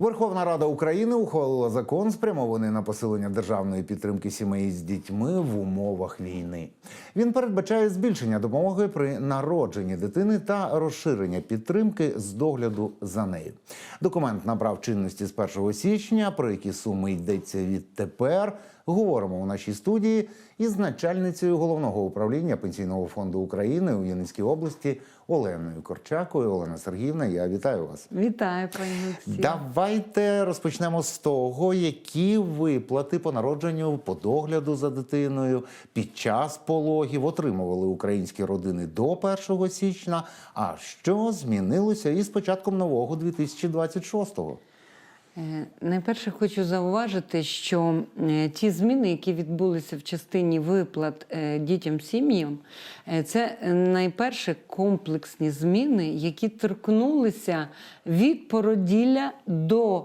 Верховна Рада України ухвалила закон, спрямований на посилення державної підтримки сімей з дітьми в умовах війни. Він передбачає збільшення допомоги при народженні дитини та розширення підтримки з догляду за нею. Документ набрав чинності з 1 січня, про які суми йдеться відтепер. Говоримо у нашій студії із начальницею головного управління пенсійного фонду України у Вінницькій області Оленою Корчакою. Олена Сергіївна, я вітаю вас. Вітаю, пані Олексій. Давайте розпочнемо з того, які виплати по народженню, по догляду за дитиною під час пологів отримували українські родини до 1 січня. А що змінилося із початком нового 2026-го? Е, Найперше хочу зауважити, що е, ті зміни, які відбулися в частині виплат е, дітям сім'ям, це найперше комплексні зміни, які торкнулися від породілля до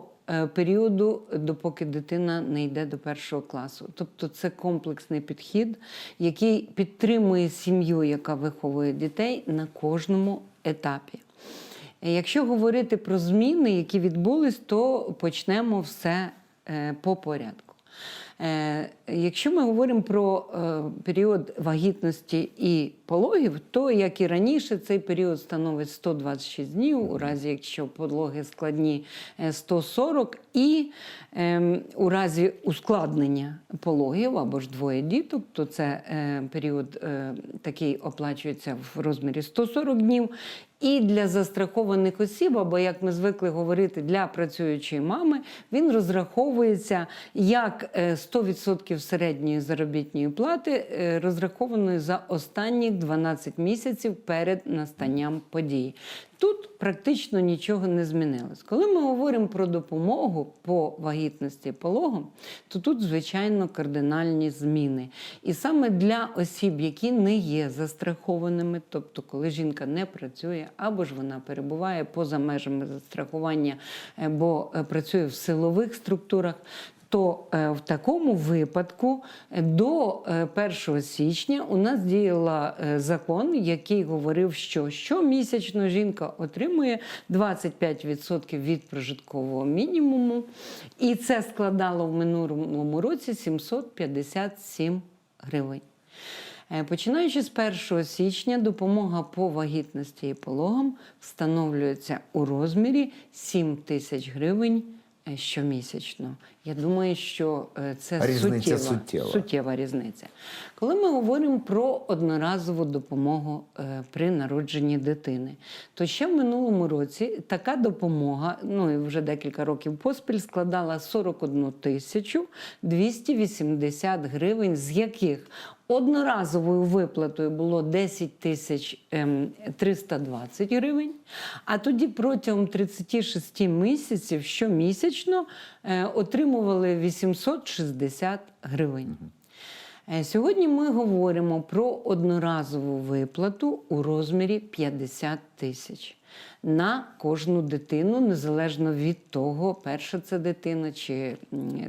періоду, допоки дитина не йде до першого класу. Тобто це комплексний підхід, який підтримує сім'ю, яка виховує дітей на кожному етапі. Якщо говорити про зміни, які відбулись, то почнемо все е, по порядку. Е, Якщо ми говоримо про е, період вагітності і пологів, то як і раніше, цей період становить 126 днів, у разі якщо пологи складні е, 140, і е, у разі ускладнення пологів або ж двоє діток, то це е, період е, такий оплачується в розмірі 140 днів. І для застрахованих осіб, або як ми звикли говорити, для працюючої мами, він розраховується як е, 100% середньої заробітної плати, е, розрахованої за останні 12 місяців перед настанням події. Тут практично нічого не змінилось. Коли ми говоримо про допомогу по вагітності і пологам, то тут, звичайно, кардинальні зміни. І саме для осіб, які не є застрахованими, тобто коли жінка не працює, або ж вона перебуває поза межами застрахування, е, бо е, працює в силових структурах. То е, в такому випадку е, до е, 1 січня у нас діяла е, закон, який говорив, що щомісячно жінка отримує 25% від прожиткового мінімуму, і це складало в минулому році 757 гривень. Е, Починаючи з 1 січня, допомога по вагітності і пологам встановлюється у розмірі 7 тисяч гривень е, щомісячно. Я думаю, що е, це Різниця суттєва, суттєва. суттєва різниця. Коли ми говоримо про одноразову допомогу е, при народженні дитини, то ще в минулому році така допомога, ну і вже декілька років поспіль, складала 41 тисячу 280 гривень, з яких Одноразовою виплатою було 10 тисяч ем, 320 гривень, а тоді протягом 36 місяців щомісячно е, отримували 860 гривень. Е, Сьогодні ми говоримо про одноразову виплату у розмірі 50 тисяч на кожну дитину, незалежно від того, перша це дитина чи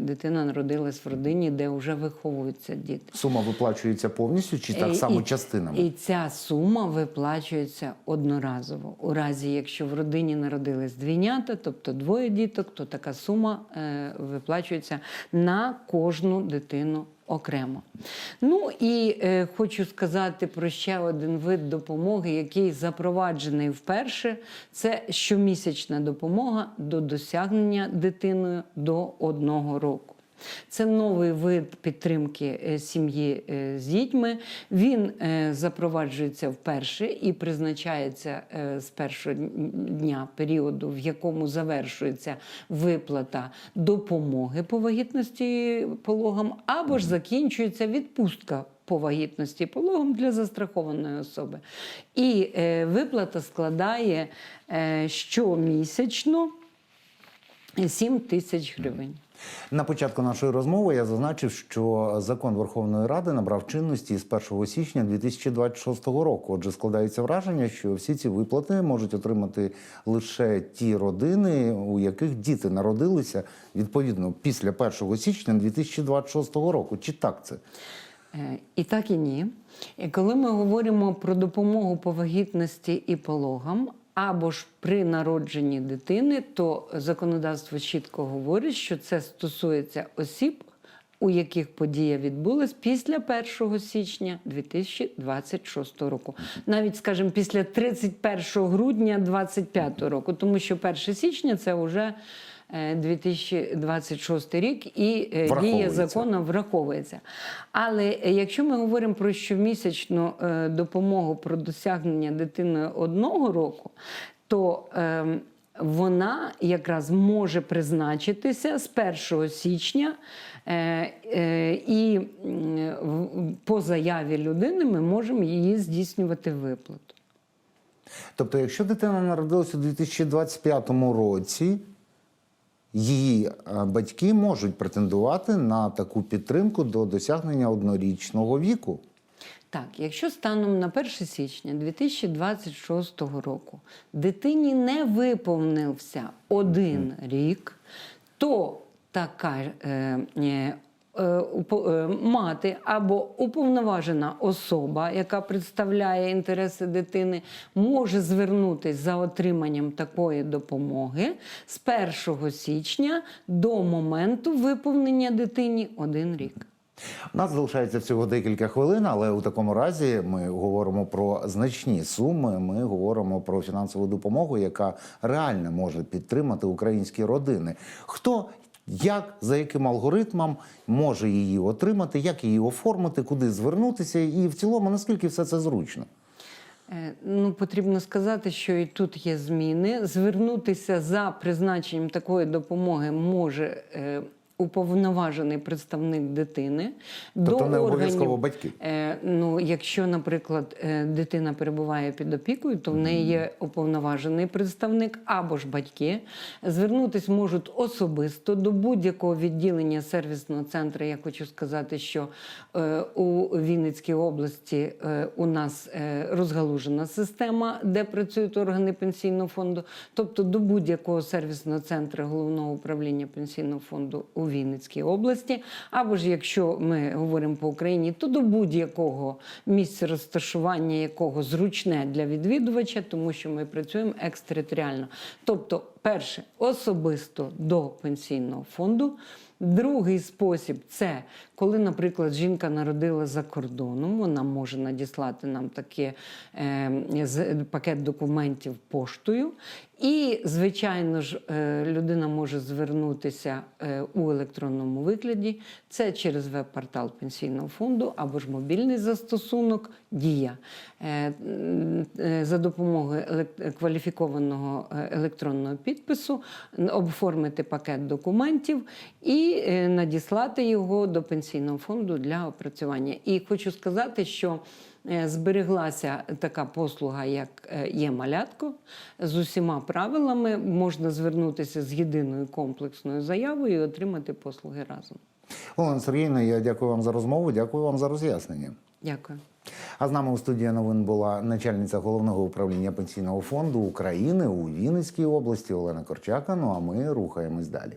дитина народилась в родині, де вже виховуються діти. Сума виплачується повністю чи так Е, само і- частинами? І ця сума виплачується одноразово. У разі, якщо в родині народились двійнята, тобто двоє діток, то така сума е, виплачується на кожну дитину. Окремо. Ну і е, хочу сказати про ще один вид допомоги, який запроваджений вперше. Це щомісячна допомога до досягнення дитиною до одного року. Це новий вид підтримки е, сім'ї е, з дітьми. Він е, запроваджується вперше і призначається з першого дня періоду, в якому завершується виплата допомоги по вагітності пологам, або ж закінчується відпустка. По вагітності і пологам для застрахованої особи. І е, виплата складає е, щомісячно 7 тисяч гривень. На початку нашої розмови я зазначив, що закон Верховної Ради набрав чинності з 1 січня 2026 року. Отже, складається враження, що всі ці виплати можуть отримати лише ті родини, у яких діти народилися відповідно після 1 січня 2026 року. Чи так це? Е, І так і ні. І коли ми говоримо про допомогу по вагітності і пологам, або ж при народженні дитини, то законодавство чітко говорить, що це стосується осіб, у яких подія відбулась після 1 січня 2026 року. Навіть, скажімо, після 31 грудня 2025 року, тому що 1 січня це вже 2026 рік і е, дія закону враховується. Але е, якщо ми говоримо про щомісячну е, допомогу про досягнення дитиною одного року, то ем, вона якраз може призначитися з 1 січня, е, е, і по заяві людини ми можемо її здійснювати виплату. Тобто, якщо дитина народилася у 2025 році, її е, батьки можуть претендувати на таку підтримку до досягнення однорічного віку. Так, якщо станом на 1 січня 2026 року дитині не виповнився один рік, то така е, е, мати або уповноважена особа, яка представляє інтереси дитини, може звернутися за отриманням такої допомоги з 1 січня до моменту виповнення дитині один рік. У нас залишається всього декілька хвилин, але у такому разі ми говоримо про значні суми. Ми говоримо про фінансову допомогу, яка реально може підтримати українські родини. Хто як за яким алгоритмом може її отримати, як її оформити, куди звернутися, і в цілому наскільки все це зручно. Е, Ну, потрібно сказати, що і тут є зміни. Звернутися за призначенням такої допомоги може е, уповноважений представник дитини. Тобто не обов'язково органів- батьки. Е, ну, якщо, наприклад, е, дитина перебуває під опікою, то в неї є уповноважений представник або ж батьки. Звернутись можуть особисто до будь-якого відділення сервісного центру. Я хочу сказати, що е, у Вінницькій області е, у нас е, розгалужена система, де працюють органи пенсійного фонду, тобто до будь-якого сервісного центру головного управління пенсійного фонду у Вінницькій області, або ж якщо ми говоримо по Україні, то до будь-якого місця розташування, якого зручне для відвідувача, тому що ми працюємо екстериторіально. Тобто, перше, особисто до пенсійного фонду. Другий спосіб це коли, наприклад, жінка народила за кордоном, вона може надіслати нам таке е, пакет документів поштою. І, звичайно ж, е, людина може звернутися е, у електронному вигляді. Це через веб-портал пенсійного фонду або ж мобільний застосунок Дія Е, за допомогою кваліфікованого електронного підпису оформити пакет документів і е, надіслати його до пенсійного фонду для опрацювання. І хочу сказати, що е, збереглася така послуга, як е, є малятко з усіма правилами. Можна звернутися з єдиною комплексною заявою і отримати послуги разом. Олена Сергіївна, я дякую вам за розмову, дякую вам за роз'яснення. Дякую. А з нами у студії новин була начальниця головного управління пенсійного фонду України у Вінницькій області Олена Корчака. Ну а ми рухаємось далі.